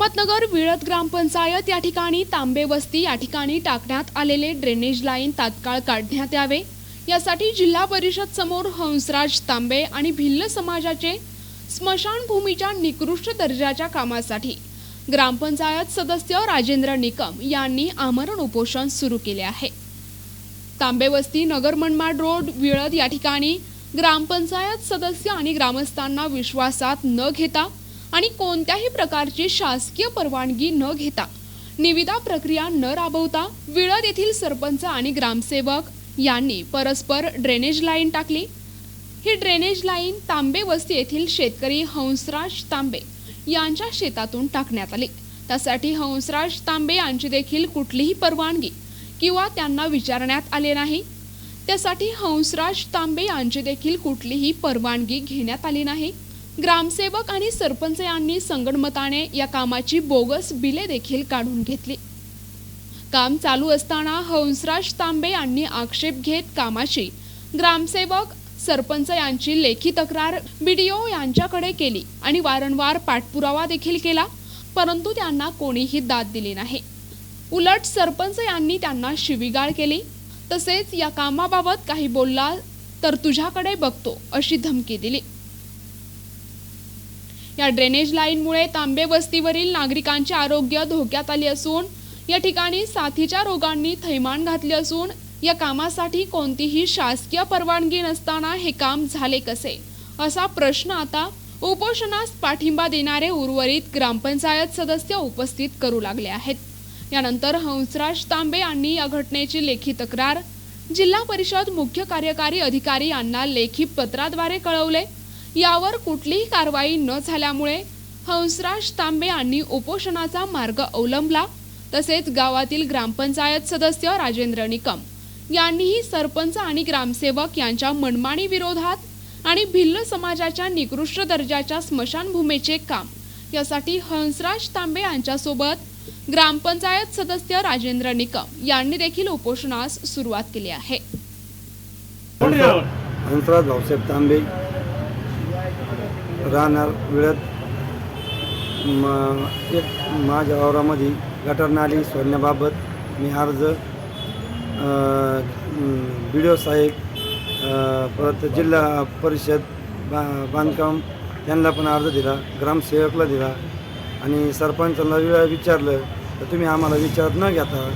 त्याचबरोबर विळद ग्रामपंचायत या ठिकाणी तांबे वस्ती या ठिकाणी टाकण्यात आलेले ड्रेनेज लाईन तात्काळ काढण्यात यावे. यासाठी जिल्हा परिषद समोर हंसराज तांबे आणि भिल्ल समाजाचे स्मशानभूमीच्या निकृष्ट दर्जाच्या कामासाठी ग्रामपंचायत सदस्य राजेंद्र निकम यांनी आमरण उपोषण सुरू केले आहे. तांबेवस्ती नगर मनमाड रोड विळद या ठिकाणी ग्रामपंचायत सदस्य आणि ग्रामस्थांना विश्वासात न घेता आणि कोणत्याही प्रकारची शासकीय परवानगी न घेता निविदा प्रक्रिया न राबवता विळद येथील सरपंच आणि ग्रामसेवक यांनी परस्पर ड्रेनेज लाईन टाकली. ही ड्रेनेज लाईन तांबे वस्ती येथील शेतकरी हंसराज तांबे यांच्या शेतातून टाकण्यात आली. त्यासाठी हंसराज तांबे यांची देखील कुठलीही परवानगी किंवा त्यांना विचारण्यात आले नाही. त्यासाठी हंसराज तांबे यांची देखील कुठलीही परवानगी घेण्यात आली नाही. ग्रामसेवक आणि सरपंच यांनी संगणमताने या कामाची बोगस बिले देखील काढून घेतली. काम चालू असताना हंसराज तांबे यांनी आक्षेप घेत कामाची ग्रामसेवक सरपंच यांची लेखी तक्रार बीडीओ यांच्याकडे केली आणि वारंवार पाठपुरावा देखील केला परंतु त्यांना कोणीही दाद दिली नाही. उलट सरपंच यांनी त्यांना शिवीगाळ केली. तसेच या कामाबाबत काही बोलला तर तुझ्याकडे बघतो अशी धमकी दिली. या ड्रेनेज लाईनमुळे तांबे वस्तीवरील नागरिकांचे आरोग्य धोक्यात आले असून या ठिकाणी साथीच्या रोगांनी थैमान घातले असून या कामासाठी कोणतीही शासकीय परवानगी नसताना हे काम झाले कसे? असा प्रश्न आता उपोषणास पाठिंबा देणारे उर्वरित ग्रामपंचायत सदस्य उपस्थित करू लागले आहेत. यानंतर हंसराज तांबे यांनी या घटनेची लेखी तक्रार जिल्हा परिषद मुख्य कार्यकारी अधिकारी यांना लेखी पत्राद्वारे कळवले. यावर कुठलीही कारवाई न झाल्यामुळे हंसराज तांबे यांनी उपोषणाचा मार्ग अवलंबला. तसेच गावातील ग्रामपंचायत सदस्य राजेंद्र निकम यांनीही सरपंच आणि ग्रामसेवक यांच्या मनमानी विरोधात आणि भिल्ल समाजाच्या निकृष्ट दर्जाच्या स्मशानभूमीचे काम यासाठी हंसराज तांबे यांच्यासोबत ग्रामपंचायत सदस्य राजेंद्र निकम यांनी देखील उपोषणास सुरुवात केली आहे. हंसराज भाऊसाहेब तांबे राहणार वेळात. म एक माझ्या वावरामध्ये गटर नाली सोडण्याबाबत. मी अर्ज बी डी ओ साहेब परत जिल्हा परिषद बा बांधकाम त्यांना पण अर्ज दिला ग्रामसेवकला दिला. आणि सरपंचांना वेळा विचारलं तर तुम्ही आम्हाला विचारत न घेता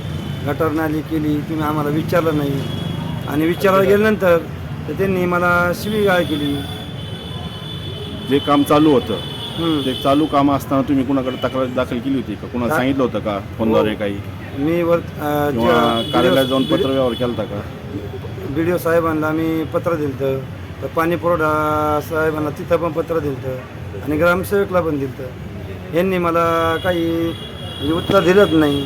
गटर नाली केली तुम्ही आम्हाला विचारलं नाही. आणि विचारायला गेल्यानंतर तर त्यांनी मला शिवीगाळ केली. जे काम चालू होतं. ते चालू काम असताना तुम्ही कुणाकडे तक्रार दाखल केली होती का? कुणाला सांगितलं होतं का? फोनद्वारे काही? मी वर किंवा कार्यालयात जाऊन पत्र व्यवहार केला होता का? बी डी ओ साहेबांना मी पत्र दिलं तर पाणी पुरवठा साहेबांना तिथं पण पत्र दिलं आणि ग्रामसेवकला पण दिलं यांनी मला काही म्हणजे उत्तर दिलंच नाही.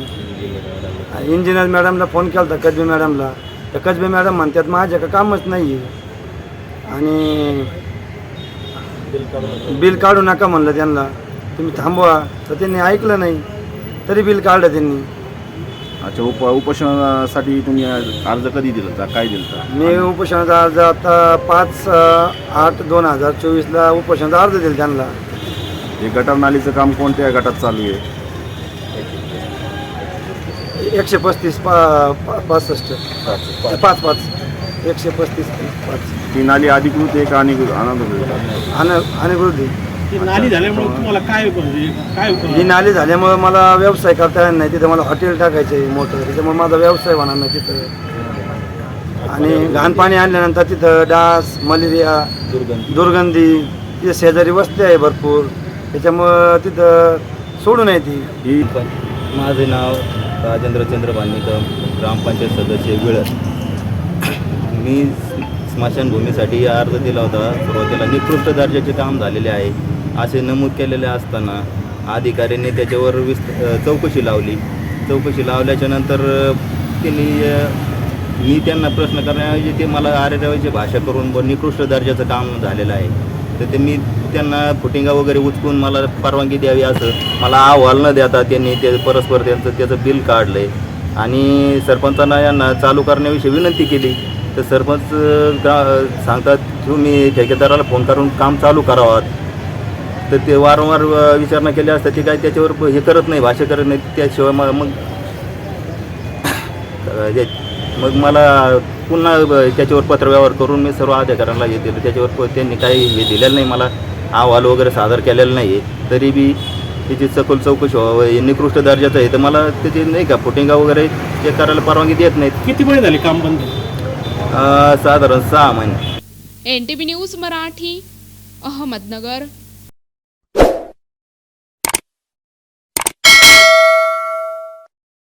इंजिनियर मॅडमला फोन केला होता कजबे मॅडमला. तर कजबे मॅडम म्हणतात माझ्या का कामच नाही आहे आणि बिल काढू नका. म्हणलं त्यांना. तुम्ही थांबवा. तर त्यांनी ऐकलं नाही. तरी बिल काढलं त्यांनी. अच्छा उप उपोषणासाठी तुम्ही अर्ज कधी दिला होता? काय दिलं होता? मी उपोषणाचा अर्ज आता पाच आठ दोन हजार चोवीसला उपोषणाचा अर्ज दिला त्यांना. हे गटार नालीचं काम कोणत्या गटात चालू आहे? एकशे पस्तीस पा पा- पासष्ट. पाच पाच. एकशे पस्तीस पाच. ती नाली अधिकृत आहे का आणि अनधिकृत आणि अनवृद्धी ती नाली झाल्यामुळे तुम्हाला काय काय ही नाली झाल्यामुळे मला व्यवसाय करता येणार नाही. तिथं मला हॉटेल टाकायचं आहे मोठं त्याच्यामुळे माझा व्यवसाय होणार नाही तिथं. आणि घाण पाणी आणल्यानंतर तिथं डास मलेरिया दुर्गंधी. तिथे शेजारी वस्ती आहे भरपूर. त्याच्यामुळं तिथं सोडू नये ती. ही माझे नाव राजेंद्र चंद्र बांधणीकर ग्रामपंचायत सदस्य विळत मी स्मशानभूमीसाठी अर्ज दिला होता. सुरुवातीला निकृष्ट दर्जाचे काम झालेले आहे. असे नमूद केलेले असताना अधिकाऱ्यांनी त्याच्यावर विस्त चौकशी लावली. चौकशी लावल्याच्या नंतर त्यांनी मी त्यांना प्रश्न करण्याऐवजी ते मला आरेरावाची भाषा करून ब निकृष्ट दर्जाचं काम झालेलं आहे. तर ते मी त्यांना फुटिंगा वगैरे उचकून मला परवानगी द्यावी असं मला अहवाल न देता त्यांनी ते परस्पर त्यांचं त्याचं बिल काढलं आहे आणि सरपंचांना यांना चालू करण्याविषयी विनंती केली. तर सरपंच ग्रा सांगतात तुम्ही ठेकेदाराला फोन करून काम चालू करावं. तर ते वारंवार विचारणा केल्या असतात ते काय त्याच्यावर हे करत नाही भाष्य करत नाही त्याशिवाय मग मग हे- मग मला पुन्हा त्याच्यावर पत्रव्यवहार करून मी सर्व अधिकाऱ्यांना हे दिलं. त्याच्यावर त्यांनी काही हे दिलेलं नाही मला. अहवाल वगैरे सादर केलेला नाही आहे तरी बी त्याची सखोल चौकशी व्हावं हे निकृष्ट दर्जाचं आहे. तर मला त्याची नाही का फुटिंगा वगैरे चेक करायला परवानगी देत नाहीत. किती वेळ झाले काम बंद? साधारण सहा महिने. N T V news Marathi Ahmednagar.